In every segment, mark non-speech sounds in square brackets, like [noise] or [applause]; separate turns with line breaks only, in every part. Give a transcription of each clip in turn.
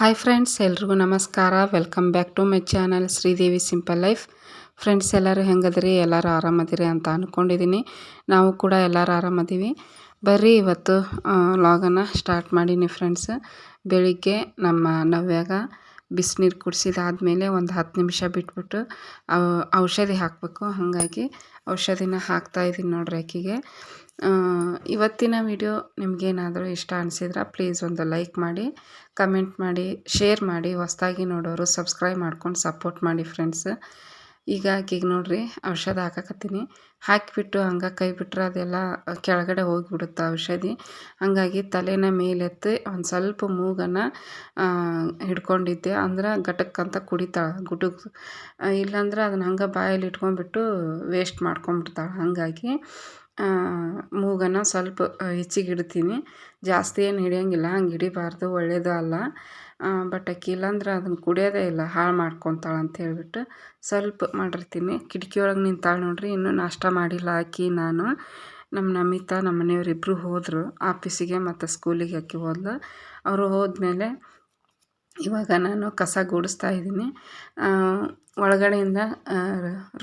Hi friends ಎಲ್ರಿಗೂ ನಮಸ್ಕಾರ. Welcome back to my channel Sridevi simple life friends ಎಲ್ಲರೂ ಹೆಂಗದ್ರಿ? ಎಲ್ಲರೂ ಆರಾಮದಿರಿ ಅಂತ ಅಂದ್ಕೊಂಡಿದ್ದೀನಿ ನಾವು ಕೂಡ ಎಲ್ಲರೂ ಆರಾಮದೀವಿ. ಬರ್ರಿ ಇವತ್ತು ಲಾಗನ್ನು ಸ್ಟಾರ್ಟ್ ಮಾಡೀನಿ ಫ್ರೆಂಡ್ಸ್ ಬೆಳಿಗ್ಗೆ ನಮ್ಮ ನವ್ಯಾಗ ಬಿಸಿನೀರು ಕುಡಿಸಿದಾದ್ಮೇಲೆ ಒಂದು ಹತ್ತು ನಿಮಿಷ ಬಿಟ್ಬಿಟ್ಟು ಔಷಧಿ ಹಾಕಬೇಕು. ಹಾಗಾಗಿ ಔಷಧಿನ ಹಾಕ್ತಾಯಿದ್ದೀನಿ ನೋಡ್ರಿ ಆಕೆಗೆ. ಇವತ್ತಿನ ವಿಡಿಯೋ ನಿಮಗೇನಾದರೂ ಇಷ್ಟ ಅನಿಸಿದ್ರೆ ಪ್ಲೀಸ್ ಒಂದು ಲೈಕ್ ಮಾಡಿ ಕಮೆಂಟ್ ಮಾಡಿ ಶೇರ್ ಮಾಡಿ, ಹೊಸ್ದಾಗಿ ನೋಡೋರು ಸಬ್ಸ್ಕ್ರೈಬ್ ಮಾಡ್ಕೊಂಡು ಸಪೋರ್ಟ್ ಮಾಡಿ ಫ್ರೆಂಡ್ಸ್ ಈಗ ಆಕೆಗೆ ನೋಡಿರಿ, ಔಷಧ ಹಾಕಕತ್ತೀನಿ. ಹಾಕಿಬಿಟ್ಟು ಹಂಗೆ ಕೈ ಬಿಟ್ಟರೆ ಅದೆಲ್ಲ ಕೆಳಗಡೆ ಹೋಗಿಬಿಡುತ್ತೆ ಔಷಧಿ. ಹಾಗಾಗಿ ತಲೆನ ಮೇಲೆತ್ತಿ ಒಂದು ಸ್ವಲ್ಪ ಮೂಗನ್ನು ಹಿಡ್ಕೊಂಡಿದ್ದೆ. ಅಂದ್ರೆ ಘಟಕ್ಕಂತ ಕುಡಿತಾಳೆ ಗುಡುಗ್. ಇಲ್ಲಾಂದ್ರೆ ಅದನ್ನ ಹಂಗೆ ಬಾಯಲ್ಲಿ ಇಟ್ಕೊಂಡ್ಬಿಟ್ಟು ವೇಸ್ಟ್ ಮಾಡ್ಕೊಂಬಿಡ್ತಾಳೆ ಹಾಗಾಗಿ ಮೂಗನ್ನು ಸ್ವಲ್ಪ ಹೆಚ್ಚಿಗೆ ಇಡ್ತೀನಿ ಜಾಸ್ತಿ ಏನು ಹಿಡಿಯೋಂಗಿಲ್ಲ, ಹಂಗೆ ಹಿಡಿಬಾರ್ದು ಒಳ್ಳೆಯದು ಅಲ್ಲ. ಬಟ್ ಆಕೆ ಇಲ್ಲಾಂದ್ರೆ ಅದನ್ನು ಕುಡಿಯೋದೇ ಇಲ್ಲ, ಹಾಳು ಮಾಡ್ಕೊತಾಳೆ ಅಂತ ಹೇಳಿಬಿಟ್ಟು ಸ್ವಲ್ಪ ಮಾಡಿರ್ತೀನಿ. ಕಿಟಕಿ ಒಳಗೆ ನಿಂತಾಳೆ ನೋಡ್ರಿ, ಇನ್ನೂ ನಾಷ್ಟ ಮಾಡಿಲ್ಲ ಆಕಿ ನಾನು. ನಮ್ಮ ನಮಿತಾ ನಮ್ಮ ಮನೆಯವ್ರಿಬ್ಬರು ಹೋದರು. ಆಫೀಸಿಗೆ ಮತ್ತು ಸ್ಕೂಲಿಗೆ ಆಕೆ ಹೋದ್ಲು. ಅವರು ಹೋದ್ಮೇಲೆ ಇವಾಗ ನಾನು ಕಸ ಗುಡಿಸ್ತಾ ಇದ್ದೀನಿ. ಒಳಗಡೆಯಿಂದ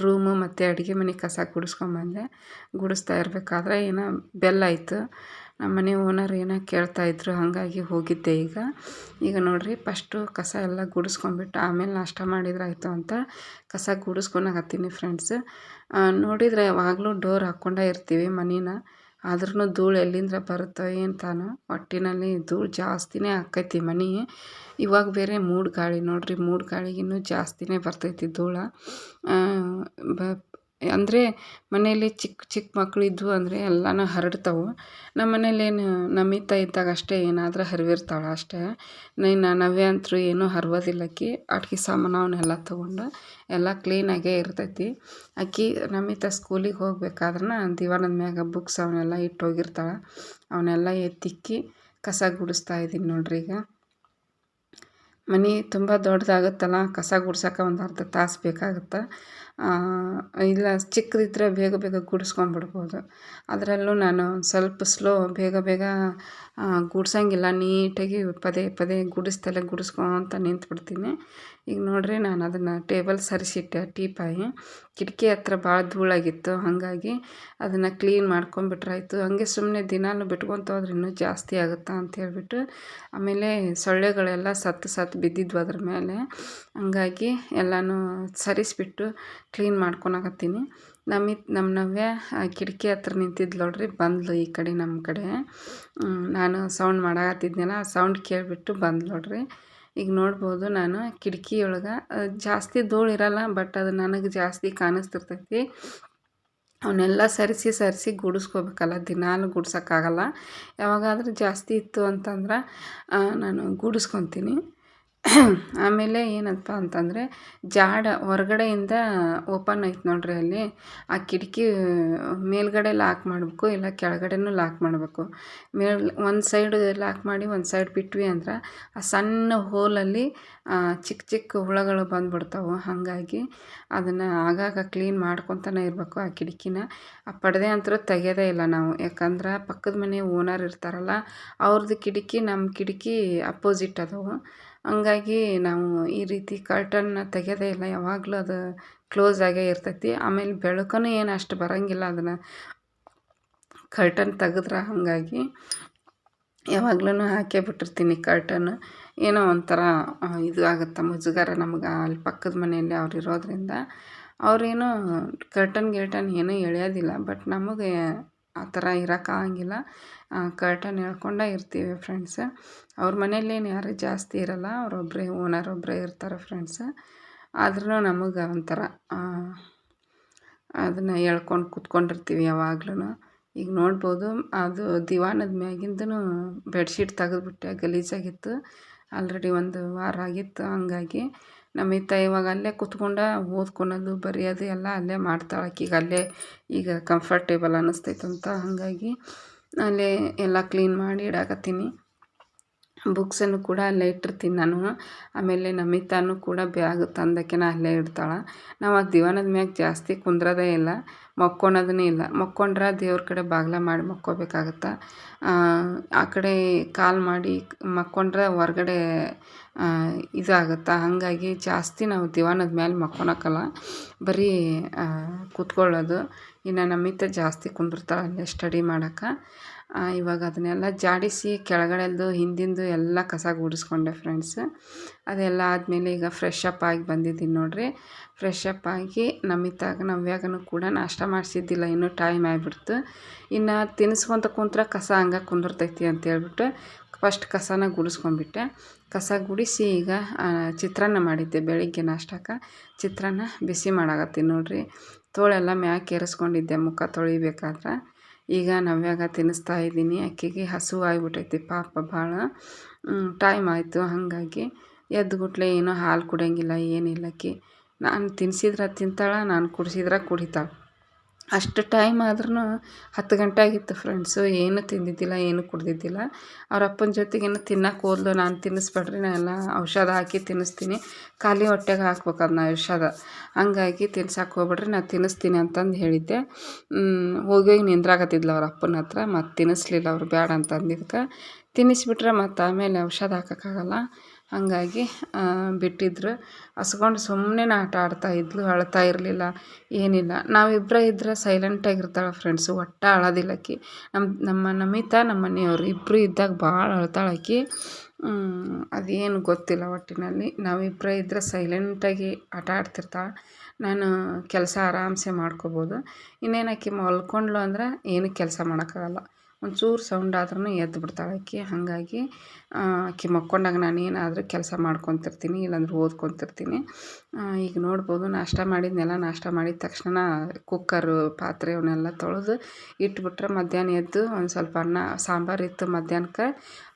ರೂಮು ಮತ್ತು ಅಡುಗೆ ಮನೆ ಕಸ ಗುಡಿಸ್ಕೊಂಬಂದೆ ಗುಡಿಸ್ತಾ ಇರಬೇಕಾದ್ರೆ ಏನೋ ಬೆಲ್ ಆಯಿತು. ನಮ್ಮ ಮನೆ ಓನರ್ ಏನೋ ಕೇಳ್ತಾಯಿದ್ರು ಹಾಗಾಗಿ ಹೋಗಿದ್ದೆ ಈಗ. ಈಗ ನೋಡಿರಿ ಫಸ್ಟು ಕಸ ಎಲ್ಲ ಗುಡಿಸ್ಕೊಂಬಿಟ್ಟು ಆಮೇಲೆ ನಾಷ್ಟ ಮಾಡಿದ್ರೆ ಆಯಿತು ಅಂತ ಕಸ ಗುಡಿಸ್ಕೊಳಕತ್ತೀನಿ ಫ್ರೆಂಡ್ಸ್ ನೋಡಿದರೆ ಯಾವಾಗಲೂ ಡೋರ್ ಹಾಕ್ಕೊಂಡೇ ಇರ್ತೀವಿ ಮನೇನ. ಆದ್ರೂ ಧೂಳು ಎಲ್ಲಿಂದ ಬರುತ್ತೋ ಏನು ತಾನೋ ಒಟ್ಟಿನಲ್ಲಿ ಧೂಳು ಜಾಸ್ತಿನೇ ಆಕ್ಕೈತಿ ಮನೆ. ಇವಾಗ ಬೇರೆ ಮೂಡ್ ಗಾಳಿ ನೋಡಿರಿ, ಮೂಡು ಗಾಳಿಗಿನ್ನೂ ಜಾಸ್ತಿನೇ ಬರ್ತೈತಿ ಧೂಳು. ಬ ಅಂದರೆ ಮನೆಯಲ್ಲಿ ಚಿಕ್ಕ ಚಿಕ್ಕ ಮಕ್ಕಳು ಇದ್ವು ಅಂದರೆ ಎಲ್ಲನೂ ಹರಡ್ತಾವೆ. ನಮ್ಮ ಮನೇಲೇನು ನಮಿತಾ ಇದ್ದಾಗ ಅಷ್ಟೇ ಏನಾದರೂ ಹರಿವಿರ್ತಾಳೆ ಅಷ್ಟೇ. ಇನ್ನು ನವ್ಯ ಅಂತೂ ಏನೂ ಹರ್ವೋದಿಲ್ಲ ಆಕಿ ಅಡ್ಗೆ ಸಾಮಾನು ಅವನ್ನೆಲ್ಲ ತೊಗೊಂಡು ಎಲ್ಲ ಕ್ಲೀನಾಗೇ ಇರ್ತೈತಿ. ಆಕೆ ನಮಿತಾ ಸ್ಕೂಲಿಗೆ ಹೋಗ್ಬೇಕಾದ್ರೆ ದಿವಾನದ ಮ್ಯಾಗ ಬುಕ್ಸ್ ಅವನ್ನೆಲ್ಲ ಇಟ್ಟು ಹೋಗಿರ್ತಾಳೆ ಅವನ್ನೆಲ್ಲ ಎತ್ತಿಕ್ಕಿ ಕಸ ಗುಡಿಸ್ತಾ ಇದ್ದೀನಿ ನೋಡ್ರಿ ಈಗ. ಮನೆ ತುಂಬ ದೊಡ್ಡದಾಗುತ್ತಲ್ಲ, ಕಸ ಗುಡ್ಸೋಕೆ ಒಂದು ಅರ್ಧ ತಾಸು ಬೇಕಾಗುತ್ತೆ. ಇಲ್ಲ ಚಿಕ್ಕದಿದ್ರೆ ಬೇಗ ಬೇಗ ಗುಡಿಸ್ಕೊಂಬಿಡ್ಬೋದು. ಅದರಲ್ಲೂ ನಾನು ಸ್ವಲ್ಪ ಸ್ಲೋ, ಬೇಗ ಬೇಗ ಗುಡ್ಸೋಂಗಿಲ್ಲ. ನೀಟಾಗಿ ಪದೇ ಪದೇ ಗುಡಿಸ್ತಲೇ ಗುಡಿಸ್ಕೊಂತ ನಿಂತ್ಬಿಡ್ತೀನಿ. ಈಗ ನೋಡಿರಿ ನಾನು ಅದನ್ನು ಟೇಬಲ್ ಸರಿಸಿಟ್ಟೆ ಟೀಪಾಯಿ ಕಿಟಕಿ ಹತ್ರ ಭಾಳ ಧೂಳಾಗಿತ್ತು. ಹಾಗಾಗಿ ಅದನ್ನು ಕ್ಲೀನ್ ಮಾಡ್ಕೊಂಬಿಟ್ರಾಯ್ತು. ಹಾಗೆ ಸುಮ್ಮನೆ ದಿನಾನು ಬಿಟ್ಕೊತ ಹೋದ್ರೆ ಇನ್ನೂ ಜಾಸ್ತಿ ಆಗುತ್ತಾ ಅಂತ ಹೇಳ್ಬಿಟ್ಟು, ಆಮೇಲೆ ಸೊಳ್ಳೆಗಳೆಲ್ಲ ಸತ್ತು ಸತ್ತು ಬಿದ್ದಿದ್ವು ಅದ್ರ ಮೇಲೆ. ಹಂಗಾಗಿ ಎಲ್ಲನೂ ಸರಿಸಿಬಿಟ್ಟು ಕ್ಲೀನ್ ಮಾಡ್ಕೊಳಕತ್ತೀನಿ. ನಮ್ಮಿ ನಮ್ಮ ನವ್ಯ ಕಿಟಕಿ ಹತ್ರ ನಿಂತಿದ್ದು ನೋಡ್ರಿ, ಬಂದ್ಲು ಈ ಕಡೆ ನಮ್ಮ ಕಡೆ. ನಾನು ಸೌಂಡ್ ಮಾಡಾಕತ್ತಿದ್ದೆನ ಸೌಂಡ್ ಕೇಳಿಬಿಟ್ಟು ಬಂದ್ಲು ನೋಡ್ರಿ. ಈಗ ನೋಡ್ಬೋದು ನಾನು, ಕಿಟಕಿಯೊಳಗೆ ಜಾಸ್ತಿ ಧೂಳು ಇರಲ್ಲ ಬಟ್ ಅದು ನನಗೆ ಜಾಸ್ತಿ ಕಾಣಿಸ್ತಿರ್ತೈತಿ. ಅವನ್ನೆಲ್ಲ ಸರಿಸಿ ಸರಿಸಿ ಗುಡಿಸ್ಕೋಬೇಕಲ್ಲ, ದಿನಾಲು ಗುಡ್ಸೋಕ್ಕಾಗಲ್ಲ. ಯಾವಾಗಾದರೂ ಜಾಸ್ತಿ ಇತ್ತು ಅಂತಂದ್ರೆ ನಾನು ಗೂಡಿಸ್ಕೊತೀನಿ. [clears throat] ಆಮೇಲೆ ಏನಪ್ಪ ಅಂತಂದರೆ ಜಾಡ ಹೊರ್ಗಡೆಯಿಂದ ಓಪನ್ ಐತೆ ನೋಡಿರಿ ಅಲ್ಲಿ. ಆ ಕಿಟಕಿ ಮೇಲ್ಗಡೆ ಲಾಕ್ ಮಾಡಬೇಕು, ಇಲ್ಲ ಕೆಳಗಡೆನೂ ಲಾಕ್ ಮಾಡಬೇಕು. ಮೇಲ್, ಒಂದು ಸೈಡ್ ಲಾಕ್ ಮಾಡಿ, ಒಂದು ಸೈಡ್ ಬಿಟ್ವಿ ಅಂದ್ರೆ ಆ ಸಣ್ಣ ಹೋಲಲ್ಲಿ ಚಿಕ್ಕ ಚಿಕ್ಕ ಹುಳಗಳು ಬಂದುಬಿಡ್ತಾವೆ. ಹಾಗಾಗಿ ಅದನ್ನು ಆಗಾಗ ಕ್ಲೀನ್ ಮಾಡ್ಕೊತಾನೆ ಇರಬೇಕು ಆ ಕಿಟಕಿನ. ಆ ಪಡದೆ ಅಂತೂ ತೆಗೆಯೋದೇ ಇಲ್ಲ ನಾವು. ಯಾಕಂದ್ರೆ ಪಕ್ಕದ ಮನೆ ಓನರ್ ಇರ್ತಾರಲ್ಲ ಅವ್ರದ್ದು ಕಿಟಕಿ ನಮ್ಮ ಕಿಟಕಿ ಅಪೋಸಿಟ್ ಅದಾವೆ. ಹಂಗಾಗಿ ನಾವು ಈ ರೀತಿ ಕರ್ಟನ್ನ ತೆಗೆಯೋದೇ ಇಲ್ಲ, ಯಾವಾಗಲೂ ಅದು ಕ್ಲೋಸ್ ಆಗೇ ಇರ್ತೈತಿ. ಆಮೇಲೆ ಬೆಳಕೂ ಏನು ಅಷ್ಟು ಬರೋಂಗಿಲ್ಲ ಅದನ್ನು ಕರ್ಟನ್ ತೆಗೆದ್ರೆ ಹಾಗಾಗಿ ಯಾವಾಗ್ಲೂ ಹಾಕೇ ಬಿಟ್ಟಿರ್ತೀನಿ ಕರ್ಟನ್ ಏನೋ ಒಂಥರ ಇದು ಆಗುತ್ತೆ ಮುಜುಗಾರ ನಮ್ಗೆ ಅಲ್ಲಿ ಪಕ್ಕದ ಮನೆಯಲ್ಲಿ ಅವ್ರು ಇರೋದ್ರಿಂದ. ಅವ್ರೇನೋ ಕರ್ಟನ್ ಗಿರ್ಟನ್ ಏನೂ ಎಳೆಯೋದಿಲ್ಲ ಬಟ್ ನಮಗೆ ಆ ಥರ ಇರೋಕ್ಕಾಗಂಗಿಲ್ಲ. ಕರ್ಟನ್ ಹೇಳ್ಕೊಂಡೇ ಇರ್ತೀವಿ ಫ್ರೆಂಡ್ಸ್ ಅವ್ರ ಮನೇಲೇನು ಯಾರು ಜಾಸ್ತಿ ಇರಲ್ಲ ಅವರೊಬ್ಬರೇ ಓನರ್ ಒಬ್ಬರೇ ಇರ್ತಾರೆ ಫ್ರೆಂಡ್ಸ್ ಆದ್ರೂ ನಮಗೆ ಒಂಥರ ಅದನ್ನು ಹೇಳ್ಕೊಂಡು ಕೂತ್ಕೊಂಡಿರ್ತೀವಿ ಯಾವಾಗ್ಲೂ ಈಗ ನೋಡ್ಬೋದು, ಅದು ದಿವಾನದ ಮ್ಯಾಗಿಂದೂ ಬೆಡ್ಶೀಟ್ ತೆಗೆದುಬಿಟ್ಟೆ, ಗಲೀಜಾಗಿತ್ತು. ಆಲ್ರೆಡಿ ಒಂದು ವಾರ ಆಗಿತ್ತು ಹಂಗಾಗಿ. ನಮಿತ ಇವಾಗ ಅಲ್ಲೇ ಕೂತ್ಕೊಂಡ ಓದ್ಕೊಳೋದು, ಬರೆಯೋದು ಎಲ್ಲ ಅಲ್ಲೇ ಮಾಡ್ತಾಳೆ ಆಕಿಗೆ. ಅಲ್ಲೇ ಈಗ ಕಂಫರ್ಟೇಬಲ್ ಅನ್ನಿಸ್ತೈತಂತ. ಹಾಗಾಗಿ ಅಲ್ಲೇ ಎಲ್ಲ ಕ್ಲೀನ್ ಮಾಡಿ ಇಡಾಕತ್ತೀನಿ. ಬುಕ್ಸನ್ನು ಕೂಡ ಅಲ್ಲೇ ಇಟ್ಟಿರ್ತೀನಿ ನಾನು. ಆಮೇಲೆ ನಮಿತಾನು ಕೂಡ ಬ್ಯಾಗ್ ತಂದಕ್ಕೆನ ಅಲ್ಲೇ ಇಡ್ತಾಳೆ. ನಾವು ಆ ದಿವಾನದ ಮ್ಯಾಗ ಜಾಸ್ತಿ ಕುಂದ್ರದೇ ಇಲ್ಲ ಮಕ್ಕೊಳೋದೂ ಇಲ್ಲ. ಮಕ್ಕೊಂಡ್ರೆ ದೇವ್ರ ಕಡೆ ಬಾಗಿಲ ಮಾಡಿ ಮಕ್ಕೋಬೇಕಾಗತ್ತೆ? ಆ ಕಡೆ ಕಾಲು ಮಾಡಿ ಮಕ್ಕೊಂಡ್ರೆ ಹೊರ್ಗಡೆ ಇದಾಗುತ್ತೆ? ಹಾಗಾಗಿ ಜಾಸ್ತಿ ನಾವು ದಿವಾನದ ಮೇಲೆ ಮಕ್ಕೊಳಕ್ಕಲ್ಲ ಬರೀ ಕೂತ್ಕೊಳ್ಳೋದು. ಇನ್ನು ನಮಿತ ಜಾಸ್ತಿ ಕುಂದಿರ್ತಾಳೆ ಅಲ್ಲೇ ಸ್ಟಡಿ ಮಾಡೋಕೆ ಇವಾಗ ಅದನ್ನೆಲ್ಲ ಜಾಡಿಸಿ ಕೆಳಗಡೆದು ಹಿಂದಿಂದು ಎಲ್ಲ ಕಸ ಗುಡಿಸ್ಕೊಂಡೆ ಫ್ರೆಂಡ್ಸ್ ಅದೆಲ್ಲ ಆದಮೇಲೆ ಈಗ ಫ್ರೆಶ್ ಅಪ್ ಆಗಿ ಬಂದಿದ್ದೀನಿ ನೋಡಿರಿ. ಫ್ರೆಶ್ ಅಪ್ ಆಗಿ ನಮಿತಾಗ ನವ್ಯಾಗನೂ ಕೂಡ ನಾಷ್ಟ ಮಾಡಿಸಿದ್ದಿಲ್ಲ, ಇನ್ನೂ ಟೈಮ್ ಆಗಿಬಿಡ್ತು. ಇನ್ನು ತಿನ್ನಿಸ್ಕೊಂತ ಕುಂತ್ರೆ ಕಸ ಹಂಗೆ ಕುಂದಿರ್ತೈತಿ ಅಂತೇಳ್ಬಿಟ್ಟು ಫಸ್ಟ್ ಕಸನ ಗುಡಿಸ್ಕೊಂಡ್ಬಿಟ್ಟೆ. ಕಸ ಗುಡಿಸಿ ಈಗ ಚಿತ್ರಾನ್ನ ಮಾಡಿದ್ದೆ ಬೆಳಿಗ್ಗೆ ನಾಷ್ಟಕ್ಕೆ. ಚಿತ್ರಾನ್ನ ಬಿಸಿ ಮಾಡಾಕತ್ತೀನಿ ನೋಡಿರಿ. ತೋಳೆಲ್ಲ ಮ್ಯಾಕೆ ಏರಿಸ್ಕೊಂಡಿದ್ದೆ ಮುಖ ತೊಳಿಬೇಕಾದ್ರೆ. ಈಗ ನವ್ಯಾಗ ತಿನ್ನಿಸ್ತಾ ಇದ್ದೀನಿ. ಆಕೆಗೆ ಹಸು ಆಗಿಬಿಟ್ಟೈತಿ ಪಾಪ ಭಾಳ ಟೈಮ್ ಆಯಿತು. ಹಾಗಾಗಿ ಎದ್ದುಗುಟ್ಲೆ ಏನೂ ಹಾಲು ಕುಡಿಯೋಂಗಿಲ್ಲ ಏನಿಲ್ಲ ಆಕೆ ನಾನು ತಿನ್ಸಿದ್ರೆ ತಿಂತಾಳೆ, ನಾನು ಕುಡಿಸಿದ್ರೆ ಕುಡಿತಾಳೆ. ಅಷ್ಟು ಟೈಮ್ ಆದ್ರೂ ಹತ್ತು ಗಂಟೆ ಆಗಿತ್ತು ಫ್ರೆಂಡ್ಸು ಏನು ತಿಂದಿದ್ದಿಲ್ಲ, ಏನು ಕುಡ್ದಿದ್ದಿಲ್ಲ. ಅವ್ರ ಅಪ್ಪನ ಜೊತೆಗೇನು ತಿನ್ನಕ್ಕೆ ಹೋದ್ಲು. ನಾನು ತಿನ್ನಿಸ್ಬೇಡ್ರಿ, ನಾನೆಲ್ಲ ಔಷಧ ಹಾಕಿ ತಿನ್ನಿಸ್ತೀನಿ. ಖಾಲಿ ಹೊಟ್ಟೆಗೆ ಹಾಕ್ಬೇಕು ಅದನ್ನ ಔಷಧ. ಹಂಗಾಗಿ ತಿನ್ಸಕ್ಕೆ ಹೋಗ್ಬೇಡ್ರಿ, ನಾನು ತಿನ್ನಿಸ್ತೀನಿ ಅಂತಂದು ಹೇಳಿದ್ದೆ. ಹೋಗಿ ನಿಂದ್ರಾಗತ್ತಿದ್ಲು ಅವ್ರ ಅಪ್ಪನ ಹತ್ರ. ಮತ್ತು ತಿನ್ನಿಸ್ಲಿಲ್ಲ ಅವ್ರು ಬೇಡ ಅಂತಂದಿದ್ದಕ್ಕೆ ತಿನ್ನಿಸ್ಬಿಟ್ರೆ ಮತ್ತು ಆಮೇಲೆ ಔಷಧ ಹಾಕೋಕ್ಕಾಗಲ್ಲ. ಹಾಗಾಗಿ ಬಿಟ್ಟಿದ್ರು. ಹಸ್ಕೊಂಡು ಸುಮ್ಮನೆ ಆಟ ಆಡ್ತಾ ಇದ್ಲು, ಅಳ್ತಾ ಇರಲಿಲ್ಲ, ಏನಿಲ್ಲ. ನಾವಿಬ್ಬರೇ ಇದ್ರೆ ಸೈಲೆಂಟಾಗಿರ್ತಾಳೆ ಫ್ರೆಂಡ್ಸು ಒಟ್ಟು ಅಳೋದಿಲ್ಲ ಆಕಿ. ನಮ್ಮ ನಮ್ಮ ನಮಿತಾ, ನಮ್ಮ ಮನೆಯವರು ಇಬ್ಬರು ಇದ್ದಾಗ ಭಾಳ ಅಳ್ತಾಳೆ ಆಕಿ. ಅದೇನು ಗೊತ್ತಿಲ್ಲ ಒಟ್ಟಿನಲ್ಲಿ. ನಾವಿಬ್ಬರೇ ಇದ್ದರೆ ಸೈಲೆಂಟಾಗಿ ಆಟ ಆಡ್ತಿರ್ತಾಳೆ. ನಾನು ಕೆಲಸ ಆರಾಮ್ಸೆ ಮಾಡ್ಕೊಬೋದು. ಇನ್ನೇನು ಆಕಿ ಮಲ್ಕೊಂಡ್ಳು ಅಂದ್ರೆ ಏನು ಕೆಲಸ ಮಾಡೋಕ್ಕಾಗಲ್ಲ. ಒಂಚೂರು ಸೌಂಡ್ ಆದ್ರೂ ಎದ್ದು ಬಿಡ್ತಾಳೆ ಆಕೆ. ಹಾಗಾಗಿ ಆಕೆ ಮಕ್ಕೊಂಡಾಗ ನಾನು ಏನಾದರೂ ಕೆಲಸ ಮಾಡ್ಕೊತಿರ್ತೀನಿ, ಇಲ್ಲಾಂದ್ರೆ ಓದ್ಕೊತಿರ್ತೀನಿ. ಈಗ ನೋಡ್ಬೋದು, ನಾಷ್ಟ ಮಾಡಿದ್ನೆಲ್ಲ ನಾಷ್ಟ ಮಾಡಿದ ತಕ್ಷಣ ಕುಕ್ಕರು, ಪಾತ್ರೆ ಅವನ್ನೆಲ್ಲ ತೊಳೆದು ಇಟ್ಬಿಟ್ರೆ ಮಧ್ಯಾಹ್ನ ಎದ್ದು ಒಂದು ಸ್ವಲ್ಪ ಅನ್ನ, ಸಾಂಬಾರು ಇತ್ತು ಮಧ್ಯಾಹ್ನಕ್ಕೆ,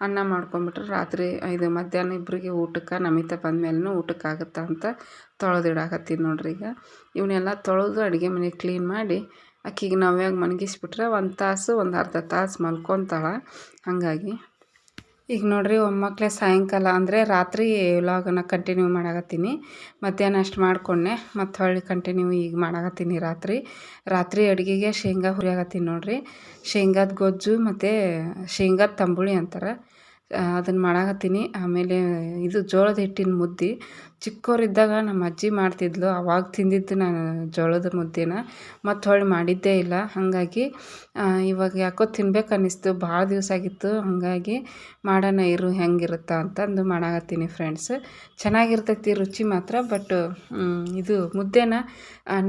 ಅನ್ನ ಮಾಡ್ಕೊಂಬಿಟ್ರೆ ರಾತ್ರಿ ಇದು ಮಧ್ಯಾಹ್ನ ಇಬ್ಬರಿಗೆ ಊಟಕ್ಕೆ, ನಮಿತ ಬಂದಮೇಲೂ ಊಟಕ್ಕೆ ಆಗುತ್ತಾ ಅಂತ ತೊಳೆದಿಡಾಕತ್ತೀನಿ ನೋಡ್ರಿ ಈಗ. ಇವನ್ನೆಲ್ಲ ತೊಳೆದು ಅಡುಗೆ ಮನೆ ಕ್ಲೀನ್ ಮಾಡಿ ಆಕಿಗೆ ನಾವ್ಯಾಗ ಮನ್ಗಿಸ್ಬಿಟ್ರೆ ಒಂದು ತಾಸು, ಒಂದು ಅರ್ಧ ತಾಸು ಮಲ್ಕೊತಾಳೆ. ಹಾಗಾಗಿ ಈಗ ನೋಡಿರಿ ಒಮ್ಮಕ್ಕಳೇ ಸಾಯಂಕಾಲ ಅಂದರೆ ರಾತ್ರಿ ವ್ಲಾಗನ್ನ ಕಂಟಿನ್ಯೂ ಮಾಡಾಕತ್ತೀನಿ. ಮಧ್ಯಾಹ್ನ ಅಷ್ಟು ಮಾಡಿಕೊಂಡೆ, ಮತ್ತು ಹೊಳ್ಳಿ ಕಂಟಿನ್ಯೂ ಈಗ ಮಾಡಾಕತ್ತೀನಿ ರಾತ್ರಿ. ರಾತ್ರಿ ಅಡುಗೆಗೆ ಶೇಂಗಾ ಹುರಿಯಾಕತ್ತೀನಿ ನೋಡಿರಿ. ಶೇಂಗಾದ ಗೊಜ್ಜು ಮತ್ತು ಶೇಂಗಾದ ತಂಬುಳಿ ಅಂತಾರೆ. ಅದನ್ನು ಮಾಡಾಕತ್ತೀನಿ. ಆಮೇಲೆ ಇದು ಜೋಳದ ಹಿಟ್ಟಿನ ಮುದ್ದೆ. ಚಿಕ್ಕವರಿದ್ದಾಗ ನಮ್ಮ ಅಜ್ಜಿ ಮಾಡ್ತಿದ್ಲು. ಅವಾಗ ತಿಂದಿದ್ದು ನಾನು ಜೋಳದ ಮುದ್ದೆನ. ಮತ್ತು ಹೊಳ್ಳಿ ಮಾಡಿದ್ದೇ ಇಲ್ಲ. ಹಾಗಾಗಿ ಇವಾಗ ಯಾಕೋ ತಿನ್ಬೇಕು ಅನ್ನಿಸ್ತು. ಭಾಳ ದಿವಸ ಆಗಿತ್ತು. ಹಾಗಾಗಿ ಮಾಡೋಣ ಇರು, ಹೆಂಗಿರುತ್ತಾ ಅಂತಂದು ಮಾಡಾಕತ್ತೀನಿ ಫ್ರೆಂಡ್ಸ್ ಚೆನ್ನಾಗಿರ್ತೈತಿ, ರುಚಿ ಮಾತ್ರ. ಬಟ್ ಇದು ಮುದ್ದೆನ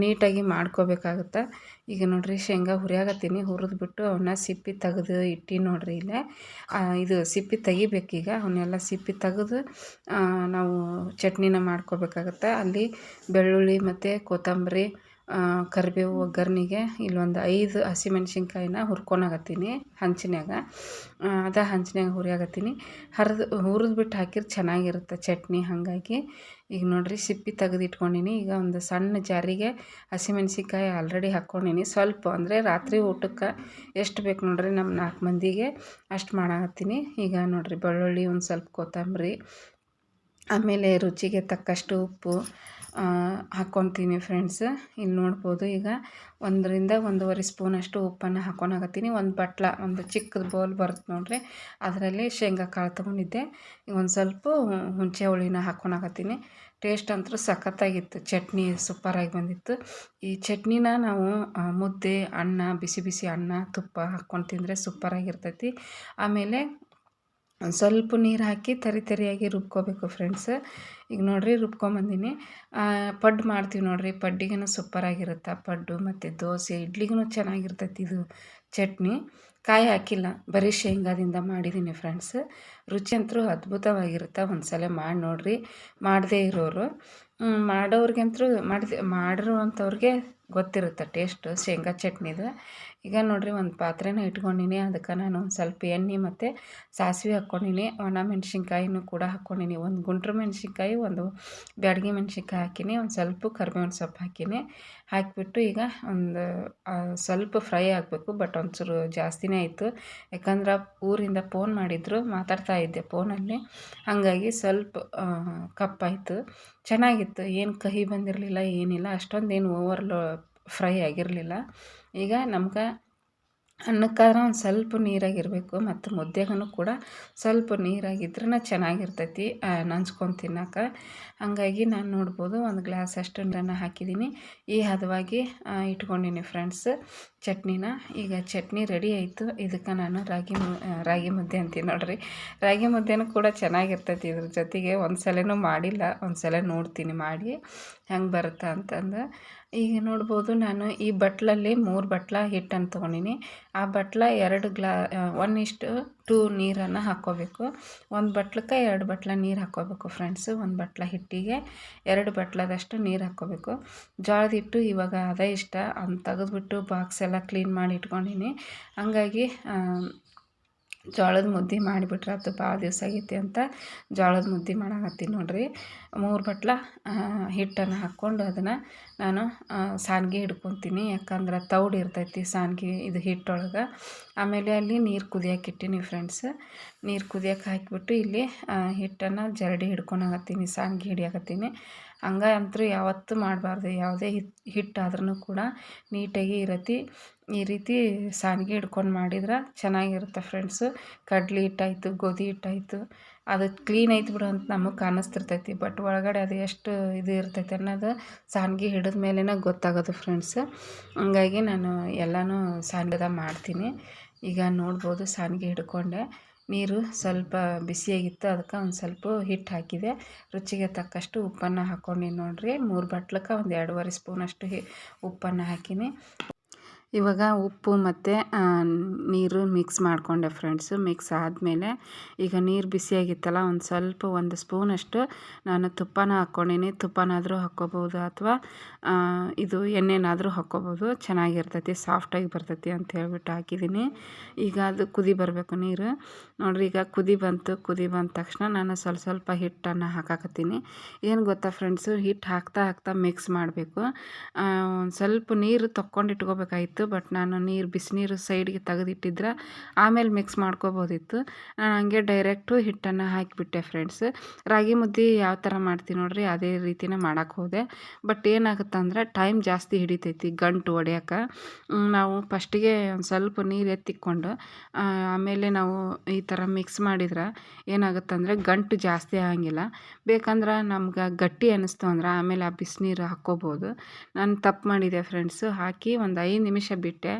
ನೀಟಾಗಿ ಮಾಡ್ಕೋಬೇಕಾಗುತ್ತೆ? ಈಗ ನೋಡಿರಿ ಶೇಂಗಾ ಹುರಿಯಾಗತ್ತೀನಿ ಹುರಿದ್ಬಿಟ್ಟು ಅವನ್ನ ಸಿಪ್ಪಿ ತೆಗೆದು ಇಟ್ಟು ನೋಡಿರಿ ಇಲ್ಲೇ. ಇದು ಸಿಪ್ಪೆ ತೆಗಿಬೇಕೀಗ. ಅವನ್ನೆಲ್ಲ ಸಿಪ್ಪೆ ತೆಗೆದು ನಾವು ಚಟ್ನಿನ ಮಾಡ್ಕೋಬೇಕಾಗತ್ತೆ. ಅಲ್ಲಿ ಬೆಳ್ಳುಳ್ಳಿ ಮತ್ತು ಕೊತ್ತಂಬರಿ ಕರಿಬೇವು ಒಗ್ಗರಣೆಗೆ ಇಲ್ಲೊಂದು ಐದು ಹಸಿಮೆಣ್ಸಿನ್ಕಾಯಿನ ಹುರ್ಕೊಂಡಾಗತ್ತೀನಿ ಹಂಚಿನ್ಯಾಗ. ಅದ ಹಂಚಿನ್ಯಾಗ ಹುರಿಯಾಗತ್ತೀನಿ ಹರಿದು ಹುರಿದ್ಬಿಟ್ಟು ಹಾಕಿದ್ರೆ ಚೆನ್ನಾಗಿರುತ್ತೆ ಚಟ್ನಿ ಹಾಗಾಗಿ. ಈಗ ನೋಡಿರಿ ಸಿಪ್ಪಿ ತೆಗೆದಿಟ್ಕೊಂಡಿನಿ. ಈಗ ಒಂದು ಸಣ್ಣ ಜಾರಿಗೆ ಹಸಿಮೆಣ್ಸಿನ್ಕಾಯಿ ಆಲ್ರೆಡಿ ಹಾಕ್ಕೊಂಡಿನಿ ಸ್ವಲ್ಪ ಅಂದರೆ ರಾತ್ರಿ ಊಟಕ್ಕೆ ಎಷ್ಟು ಬೇಕು ನೋಡ್ರಿ ನಮ್ಮ ನಾಲ್ಕು ಮಂದಿಗೆ ಅಷ್ಟು ಮಾಡಾಕತ್ತೀನಿ. ಈಗ ನೋಡ್ರಿ ಬೆಳ್ಳುಳ್ಳಿ ಒಂದು ಸ್ವಲ್ಪ ಕೊತ್ತಂಬರಿ ಆಮೇಲೆ ರುಚಿಗೆ ತಕ್ಕಷ್ಟು ಉಪ್ಪು ಹಾಕ್ಕೊತೀನಿ ಫ್ರೆಂಡ್ಸ್ ಇಲ್ಲಿ ನೋಡ್ಬೋದು ಈಗ ಒಂದರಿಂದ ಒಂದೂವರೆ ಸ್ಪೂನಷ್ಟು ಉಪ್ಪನ್ನು ಹಾಕ್ಕೊಳಕತ್ತೀನಿ ಒಂದು ಬಟ್ಲ, ಒಂದು ಚಿಕ್ಕದು ಬೌಲ್ ಬರುತ್ತೆ ನೋಡ್ರಿ. ಅದರಲ್ಲಿ ಶೇಂಗಾ ಕಾಳು ತೊಗೊಂಡಿದ್ದೆ. ಒಂದು ಸ್ವಲ್ಪ ಹುಣಸೆ ಹುಳಿನ ಹಾಕ್ಕೊಳಕತ್ತೀನಿ ಟೇಸ್ಟ್ ಅಂತೂ ಸಖತ್ತಾಗಿತ್ತು. ಚಟ್ನಿ ಸೂಪರಾಗಿ ಬಂದಿತ್ತು. ಈ ಚಟ್ನಿನ ನಾವು ಮುದ್ದೆ, ಅನ್ನ, ಬಿಸಿ ಬಿಸಿ ಅನ್ನ, ತುಪ್ಪ ಹಾಕ್ಕೊಂಡು ತಿಂದರೆ ಸೂಪರಾಗಿರ್ತೈತಿ ಆಮೇಲೆ ಒಂದು ಸ್ವಲ್ಪ ನೀರು ಹಾಕಿ ತರಿ ತರಿಯಾಗಿ ರುಬ್ಕೋಬೇಕು ಫ್ರೆಂಡ್ಸ್. ಈಗ ನೋಡಿರಿ ರುಬ್ಕೊಂಬಂದಿನಿ. ಪಡ್ಡು ಮಾಡ್ತೀವಿ ನೋಡಿರಿ. ಪಡ್ಡಿಗೂ ಸೂಪರಾಗಿರುತ್ತೆ ಪಡ್ಡು ಮತ್ತು ದೋಸೆ ಇಡ್ಲಿಗೂ ಚೆನ್ನಾಗಿರ್ತೈತಿ ಇದು ಚಟ್ನಿ. ಕಾಯಿ ಹಾಕಿಲ್ಲ. ಬರೀ ಶೇಂಗಾದಿಂದ ಮಾಡಿದ್ದೀನಿ ಫ್ರೆಂಡ್ಸ್. ರುಚಿ ಅಂತೂ ಅದ್ಭುತವಾಗಿರುತ್ತೆ. ಒಂದು ಸಲ ಮಾಡಿ ನೋಡಿರಿ. ಮಾಡದೇ ಇರೋರು. ಮಾಡೋರ್ಗಂತೂ ಮಾಡಿದೆ, ಮಾಡಿರುವಂಥವ್ರಿಗೆ ಗೊತ್ತಿರುತ್ತೆ ಟೇಸ್ಟು, ಶೇಂಗಾ ಚಟ್ನಿದು. ಈಗ ನೋಡಿರಿ ಒಂದು ಪಾತ್ರೆನ ಇಟ್ಕೊಂಡಿನಿ, ಅದಕ್ಕೆ ನಾನು ಒಂದು ಸ್ವಲ್ಪ ಎಣ್ಣೆ ಮತ್ತು ಸಾಸಿವೆ ಹಾಕ್ಕೊಂಡಿನಿ, ಒಣ ಮೆಣ್ಸಿನ್ಕಾಯಿನೂ ಕೂಡ ಹಾಕ್ಕೊಂಡಿನಿ. ಒಂದು ಗುಂಟ್ರು ಮೆಣಸಿನ್ಕಾಯಿ, ಒಂದು ಬ್ಯಾಡಗಿ ಮೆಣಸಿನ್ಕಾಯಿ ಹಾಕಿನಿ, ಒಂದು ಸ್ವಲ್ಪ ಕರ್ಬೇವಿನ ಸೊಪ್ಪು ಹಾಕಿನಿ. ಹಾಕಿಬಿಟ್ಟು ಈಗ ಒಂದು ಸ್ವಲ್ಪ ಫ್ರೈ ಆಗಬೇಕು, ಬಟ್ ಒಂಚೂರು ಜಾಸ್ತಿನೇ ಆಯಿತು. ಯಾಕಂದ್ರೆ ಊರಿಂದ ಫೋನ್ ಮಾಡಿದ್ರು, ಮಾತಾಡ್ತಾ ಇದ್ದೆ ಫೋನಲ್ಲಿ. ಹಾಗಾಗಿ ಸ್ವಲ್ಪ ಕಪ್ಪಾಯಿತು. ಚೆನ್ನಾಗಿತ್ತು. ಏನು ಕಹಿ ಬಂದಿರಲಿಲ್ಲ, ಏನಿಲ್ಲ. ಅಷ್ಟೊಂದು ಏನು ಓವರ್ಲೋ ಫ್ರೈ ಆಗಿರಲಿಲ್ಲ. ಈಗ ನಮ್ಗೆ ಅನ್ನಕ್ಕಾದ್ರೆ ಒಂದು ಸ್ವಲ್ಪ ನೀರಾಗಿರಬೇಕು ಮತ್ತು ಮುದ್ದೆಗೂ ಕೂಡ ಸ್ವಲ್ಪ ನೀರಾಗಿದ್ರೆ ಚೆನ್ನಾಗಿರ್ತೈತಿ ನಂಚ್ಕೊಂಡು ತಿನ್ನೋಕೆ. ಹಾಗಾಗಿ ನಾನು ನೋಡ್ಬೋದು ಒಂದು ಗ್ಲಾಸ್ ಅಷ್ಟು ನೀರನ್ನು ಹಾಕಿದ್ದೀನಿ ಈ ಹದವಾಗಿ ಇಟ್ಕೊಂಡಿನಿ ಫ್ರೆಂಡ್ಸ್ ಚಟ್ನಿನ. ಈಗ ಚಟ್ನಿ ರೆಡಿ ಆಯಿತು. ಇದಕ್ಕೆ ನಾನು ರಾಗಿ ರಾಗಿ ಮುದ್ದೆ ಅಂತೀನಿ ನೋಡ್ರಿ. ರಾಗಿ ಮುದ್ದೆನೂ ಕೂಡ ಚೆನ್ನಾಗಿರ್ತೈತಿ ಇದ್ರ ಜೊತೆಗೆ ಒಂದು ಸಲನೂ ಮಾಡಿಲ್ಲ ಒಂದು ಸಲ ನೋಡ್ತೀನಿ ಮಾಡಿ ಹೆಂಗೆ ಬರುತ್ತೆ ಅಂತಂದು. ಈಗ ನೋಡ್ಬೋದು ನಾನು ಈ ಬಟ್ಲಲ್ಲಿ ಮೂರು ಬಟ್ಲ ಹಿಟ್ಟನ್ನು ತೊಗೊಂಡಿನಿ. ಆ ಬಟ್ಲ ಎರಡು ಗ್ಲಾ ಒನ್ ಇಷ್ಟು ಟೂ ನೀರನ್ನು ಹಾಕ್ಕೋಬೇಕು. ಒಂದು ಬಟ್ಲಕ್ಕೆ ಎರಡು ಬಟ್ಲ ನೀರು ಹಾಕ್ಕೋಬೇಕು ಫ್ರೆಂಡ್ಸು ಒಂದು ಬಟ್ಲ ಹಿಟ್ಟಿಗೆ, ಎರಡು ಬಟ್ಲದಷ್ಟು ನೀರು ಹಾಕ್ಕೋಬೇಕು. ಜೋಳದ ಹಿಟ್ಟು ಇವಾಗ ಅದೇ ಇಷ್ಟ. ಅಂತ ತೆಗೆದ್ಬಿಟ್ಟು ಬಾಕ್ಸ್ ಎಲ್ಲ ಕ್ಲೀನ್ ಮಾಡಿ ಇಟ್ಕೊಂಡಿನಿ. ಹಂಗಾಗಿ ಜೋಳದ ಮುದ್ದೆ ಮಾಡಿಬಿಟ್ರೆ ಅದು ಭಾಳ ದಿವಸ ಆಗೈತಿ ಅಂತ ಜೋಳದ ಮುದ್ದೆ ಮಾಡಾಕತ್ತೀನಿ ನೋಡಿರಿ. ಮೂರು ಬಟ್ಲ ಹಿಟ್ಟನ್ನು ಹಾಕ್ಕೊಂಡು ಅದನ್ನು ನಾನು ಸಾನ್ಗೆ ಹಿಡ್ಕೊತೀನಿ. ಯಾಕಂದ್ರೆ ತೌಡು ಇರ್ತೈತಿ ಸಾನ್ಗೆ ಇದು ಹಿಟ್ಟೊಳಗೆ. ಆಮೇಲೆ ಅಲ್ಲಿ ನೀರು ಕುದಿಯಕ್ಕೆ ಇಟ್ಟೀನಿ ಫ್ರೆಂಡ್ಸ್ ನೀರು ಕುದಿಯಕ್ಕೆ ಹಾಕಿಬಿಟ್ಟು ಇಲ್ಲಿ ಹಿಟ್ಟನ್ನು ಜರಡಿ ಹಿಡ್ಕೊಳಕತ್ತೀನಿ ಸಾನ್ಗೆ ಹಿಡಿಯಾಕತ್ತೀನಿ. ಹಂಗೆ ಅಂತೂ ಯಾವತ್ತೂ ಮಾಡಬಾರ್ದು. ಯಾವುದೇ ಹಿಟ್ಟು ಹಿಟ್ಟಾದ್ರೂ ಕೂಡ ನೀಟಾಗಿ ಇರತಿ. ಈ ರೀತಿ ಸಾನ್ಗೆ ಹಿಡ್ಕೊಂಡು ಮಾಡಿದ್ರೆ ಚೆನ್ನಾಗಿರುತ್ತೆ ಫ್ರೆಂಡ್ಸು ಕಡ್ಲೆ ಹಿಟ್ಟಾಯಿತು, ಗೋಧಿ ಹಿಟ್ಟಾಯಿತು. ಅದು ಕ್ಲೀನ್ ಆಯ್ತು ಬಿಡು ಅಂತ ನಮಗೆ ಕಾಣಿಸ್ತಿರ್ತೈತಿ ಬಟ್ ಒಳಗಡೆ ಅದು ಎಷ್ಟು ಇದು ಇರ್ತೈತೆ ಅನ್ನೋದು ಸಾನ್ಗೆ ಹಿಡಿದ ಮೇಲೇ ಗೊತ್ತಾಗೋದು ಫ್ರೆಂಡ್ಸ್ ಹಂಗಾಗಿ ನಾನು ಎಲ್ಲನೂ ಸಾನ್ಗೆದಾಗ ಮಾಡ್ತೀನಿ. ಈಗ ನೋಡ್ಬೋದು ಸಾನ್ಗೆ ಹಿಡ್ಕೊಂಡೆ. ನೀರು ಸ್ವಲ್ಪ ಬಿಸಿಯಾಗಿತ್ತು, ಅದಕ್ಕೆ ಒಂದು ಸ್ವಲ್ಪ ಹಿಟ್ಟು ಹಾಕಿದೆ. ರುಚಿಗೆ ತಕ್ಕಷ್ಟು ಉಪ್ಪನ್ನು ಹಾಕ್ಕೊಂಡೀನಿ ನೋಡಿರಿ. ಮೂರು ಬಟ್ಲಕ್ಕೆ ಒಂದು ಎರಡೂವರೆ ಸ್ಪೂನಷ್ಟು ಹಿ, ಉಪ್ಪನ್ನು ಹಾಕೀನಿ. ಇವಾಗ ಉಪ್ಪು ಮತ್ತು ನೀರು ಮಿಕ್ಸ್ ಮಾಡಿಕೊಂಡೆ ಫ್ರೆಂಡ್ಸು ಮಿಕ್ಸ್ ಆದಮೇಲೆ ಈಗ ನೀರು ಬಿಸಿಯಾಗಿತ್ತಲ್ಲ ಒಂದು ಸ್ವಲ್ಪ ಒಂದು ಸ್ಪೂನಷ್ಟು ನಾನು ತುಪ್ಪನ ಹಾಕ್ಕೊಂಡಿನಿ. ತುಪ್ಪನಾದರೂ ಹಾಕ್ಕೋಬೋದು ಅಥವಾ ಇದು ಎಣ್ಣೆನಾದರೂ ಹಾಕ್ಕೋಬೋದು. ಚೆನ್ನಾಗಿರ್ತೈತಿ ಸಾಫ್ಟಾಗಿ ಬರ್ತೈತಿ ಅಂತ ಹೇಳ್ಬಿಟ್ಟು ಹಾಕಿದ್ದೀನಿ ಈಗ ಅದು ಕುದಿ ಬರಬೇಕು ನೀರು. ನೋಡಿರಿ, ಈಗ ಕುದಿ ಬಂತು, ಕುದಿ ಬಂದ ತಕ್ಷಣ ನಾನು ಸ್ವಲ್ಪ ಸ್ವಲ್ಪ ಹಿಟ್ಟನ್ನು ಹಾಕಾಕತ್ತೀನಿ. ಏನು ಗೊತ್ತಾ ಫ್ರೆಂಡ್ಸು ಹಿಟ್ಟು ಹಾಕ್ತಾ ಹಾಕ್ತಾ ಮಿಕ್ಸ್ ಮಾಡಬೇಕು. ಒಂದು ಸ್ವಲ್ಪ ನೀರು ತೊಕ್ಕೊಂಡು ಇಟ್ಕೋಬೇಕಾಗಿತ್ತು ಬಟ್ ನಾನು ನೀರು, ಬಿಸಿನೀರು ಸೈಡ್ಗೆ ತೆಗೆದಿಟ್ಟಿದ್ರೆ, ಆಮೇಲೆ ಮಿಕ್ಸ್ ಮಾಡ್ಕೋಬೋದಿತ್ತು. ನಾನು ಹಂಗೆ ಡೈರೆಕ್ಟು ಹಿಟ್ಟನ್ನು ಹಾಕಿಬಿಟ್ಟೆ ಫ್ರೆಂಡ್ಸ್ ರಾಗಿ ಮುದ್ದೆ ಯಾವ ಥರ ಮಾಡ್ತೀನಿ ನೋಡಿರಿ, ಅದೇ ರೀತಿನೇ ಮಾಡೋಕ್ಕೆ ಹೋದೆ. ಬಟ್ ಏನಾಗುತ್ತೆ ಅಂದ್ರೆ ಟೈಮ್ ಜಾಸ್ತಿ ಹಿಡಿತೈತಿ ಗಂಟು ಒಡೆಯೋಕೆ. ನಾವು ಫಸ್ಟಿಗೆ ಒಂದು ಸ್ವಲ್ಪ ನೀರು ಎತ್ತಿಕ್ಕೊಂಡು ಆಮೇಲೆ ನಾವು ಈ ಥರ ಮಿಕ್ಸ್ ಮಾಡಿದ್ರೆ ಏನಾಗುತ್ತೆ ಅಂದರೆ ಗಂಟು ಜಾಸ್ತಿ ಆಗಂಗಿಲ್ಲ. ಬೇಕಂದ್ರೆ ನಮ್ಗೆ ಗಟ್ಟಿ ಅನ್ನಿಸ್ತು ಅಂದ್ರೆ ಆಮೇಲೆ ಆ ಬಿಸಿನೀರು ಹಾಕ್ಕೋಬೋದು. ನಾನು ತಪ್ಪು ಮಾಡಿದೆ ಫ್ರೆಂಡ್ಸು ಹಾಕಿ ಒಂದು ಐದು ನಿಮಿಷ ಬಿಟ್ಟೆ.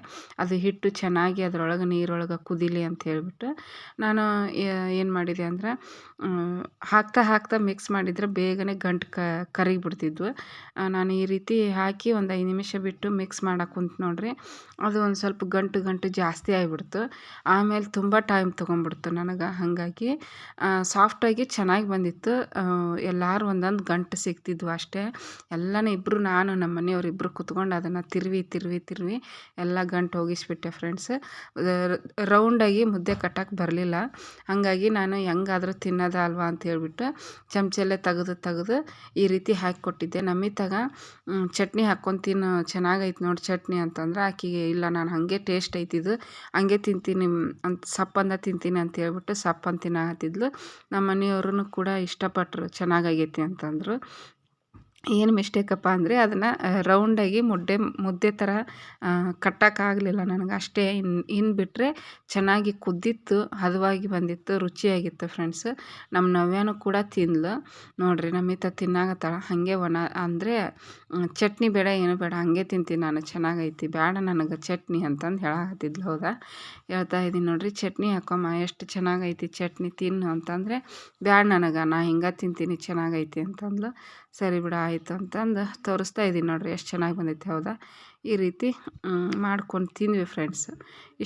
ಅದು ಹಿಟ್ಟು ಚೆನ್ನಾಗಿ ಅದರೊಳಗೆ ನೀರೊಳಗೆ ಕುದೀಲಿ ಅಂತ ಹೇಳಿಬಿಟ್ಟು ನಾನು ಏನು ಮಾಡಿದೆ ಅಂದ್ರೆ ಹಾಕ್ತಾ ಹಾಕ್ತಾ ಮಿಕ್ಸ್ ಮಾಡಿದರೆ ಬೇಗನೆ ಗಂಟು ಕರಗಿಬಿಡ್ತಿದ್ವು. ನಾನು ಈ ರೀತಿ ಹಾಕಿ ಒಂದು ಐದು ನಿಮಿಷ ಬಿಟ್ಟು ಮಿಕ್ಸ್ ಮಾಡೋಕೆ ಕುಂತು ನೋಡ್ರಿ, ಅದು ಒಂದು ಸ್ವಲ್ಪ ಗಂಟು ಗಂಟು ಜಾಸ್ತಿ ಆಗಿಬಿಡ್ತು. ಆಮೇಲೆ ತುಂಬ ಟೈಮ್ ತೊಗೊಂಡ್ಬಿಡ್ತು ನನಗೆ. ಹಾಗಾಗಿ ಸಾಫ್ಟಾಗಿ ಚೆನ್ನಾಗಿ ಬಂದಿತ್ತು. ಎಲ್ಲರೂ ಒಂದೊಂದು ಗಂಟು ಸಿಗ್ತಿದ್ವು ಅಷ್ಟೇ. ಎಲ್ಲನೂ ಇಬ್ಬರು ನಾನು ನಮ್ಮ ಮನೆಯವ್ರು ಇಬ್ಬರು ಕುತ್ಕೊಂಡು ಅದನ್ನು ತಿರುವಿ ತಿರುವಿ ತಿರುವಿ ಎಲ್ಲ ಗಂಟು ಹೋಗಿಸ್ಬಿಟ್ಟೆ ಫ್ರೆಂಡ್ಸ್ ರೌಂಡಾಗಿ ಮುದ್ದೆ ಕಟ್ಟಕ್ಕೆ ಬರಲಿಲ್ಲ. ಹಾಗಾಗಿ ನಾನು ಹೆಂಗಾದ್ರೂ ತಿನ್ನೋದ ಅಲ್ವಾ ಅಂತ ಹೇಳ್ಬಿಟ್ಟು ಚಮಚಲ್ಲೇ ತೆಗೆದು ತೆಗೆದು ಈ ರೀತಿ ಹಾಕಿ ಕೊಟ್ಟಿದ್ದೆ. ನಮ್ಮಿತ್ತಾಗ ಚಟ್ನಿ ಹಾಕ್ಕೊಂಡು ತಿನ್ನು, ಚೆನ್ನಾಗೈತೆ ನೋಡಿ ಚಟ್ನಿ ಅಂತಂದ್ರೆ ಆಕೆಗೆ, ಇಲ್ಲ, ನಾನು ಹಾಗೆ ಟೇಸ್ಟ್ ಐತಿದು ಹಂಗೆ ತಿಂತೀನಿ ಅಂತ ಸಪ್ಪಂದ ತಿಂತೀನಿ ಅಂತ ಹೇಳ್ಬಿಟ್ಟು ಸಪ್ಪಂದು ತಿನ್ನಾಕತ್ತಿದ್ಲು. ನಮ್ಮ ಮನೆಯವ್ರೂ ಕೂಡ ಇಷ್ಟಪಟ್ಟರು ಚೆನ್ನಾಗೈತಿ ಅಂತಂದರು. ಏನು ಮಿಸ್ಟೇಕಪ್ಪ ಅಂದರೆ ಅದನ್ನು ರೌಂಡಾಗಿ ಮುದ್ದೆ ಮುದ್ದೆ ಥರ ಕಟ್ಟೋಕ್ಕಾಗಲಿಲ್ಲ ನನಗೆ. ಅಷ್ಟೇ ಇನ್ನು ಇನ್ನು ಬಿಟ್ಟರೆ ಚೆನ್ನಾಗಿ ಕುದ್ದಿತ್ತು, ಹದವಾಗಿ ಬಂದಿತ್ತು, ರುಚಿಯಾಗಿತ್ತು ಫ್ರೆಂಡ್ಸ್. ನಮ್ಮ ನವ್ಯನೂ ಕೂಡ ತಿಂದ್ಲು. ನೋಡಿರಿ ನಮ್ಮಿತ ತಿನ್ನಾಗತ್ತಾಳ ಹಾಗೆ ಒಣ, ಅಂದರೆ ಚಟ್ನಿ ಬೇಡ, ಏನು ಬೇಡ, ಹಾಗೆ ತಿಂತೀನಿ ನಾನು. ಚೆನ್ನಾಗೈತಿ, ಬೇಡ ನನಗೆ ಚಟ್ನಿ ಅಂತಂದು ಹೇಳಾಕತ್ತಿದ್ಲು, ಹೌದಾ? ಹೇಳ್ತಾ ಇದ್ದೀನಿ ನೋಡಿರಿ, ಚಟ್ನಿ ಹಾಕಮ್ಮ, ಎಷ್ಟು ಚೆನ್ನಾಗೈತಿ ಚಟ್ನಿ ತಿನ್ನು ಅಂತಂದರೆ ಬ್ಯಾಡ ನನಗೆ, ನಾ ಹಿಂಗೆ ತಿಂತೀನಿ, ಚೆನ್ನಾಗೈತಿ ಅಂತಂದ್ಲು. ಸರಿ ಬಿಡ ಆಯಿತು ಅಂತಂದು ತೋರಿಸ್ತಾ ಇದ್ದೀನಿ ನೋಡಿರಿ ಎಷ್ಟು ಚೆನ್ನಾಗಿ ಬಂದೈತೆ, ಹೌದಾ? ಈ ರೀತಿ ಮಾಡ್ಕೊಂಡು ತಿಂದ್ವಿ ಫ್ರೆಂಡ್ಸ್.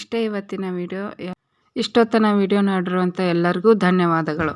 ಇಷ್ಟೇ ಇವತ್ತಿನ ವಿಡಿಯೋ. ಇಷ್ಟೊತ್ತನ ವಿಡಿಯೋ ನೋಡಿರುವಂಥ ಎಲ್ಲರಿಗೂ ಧನ್ಯವಾದಗಳು.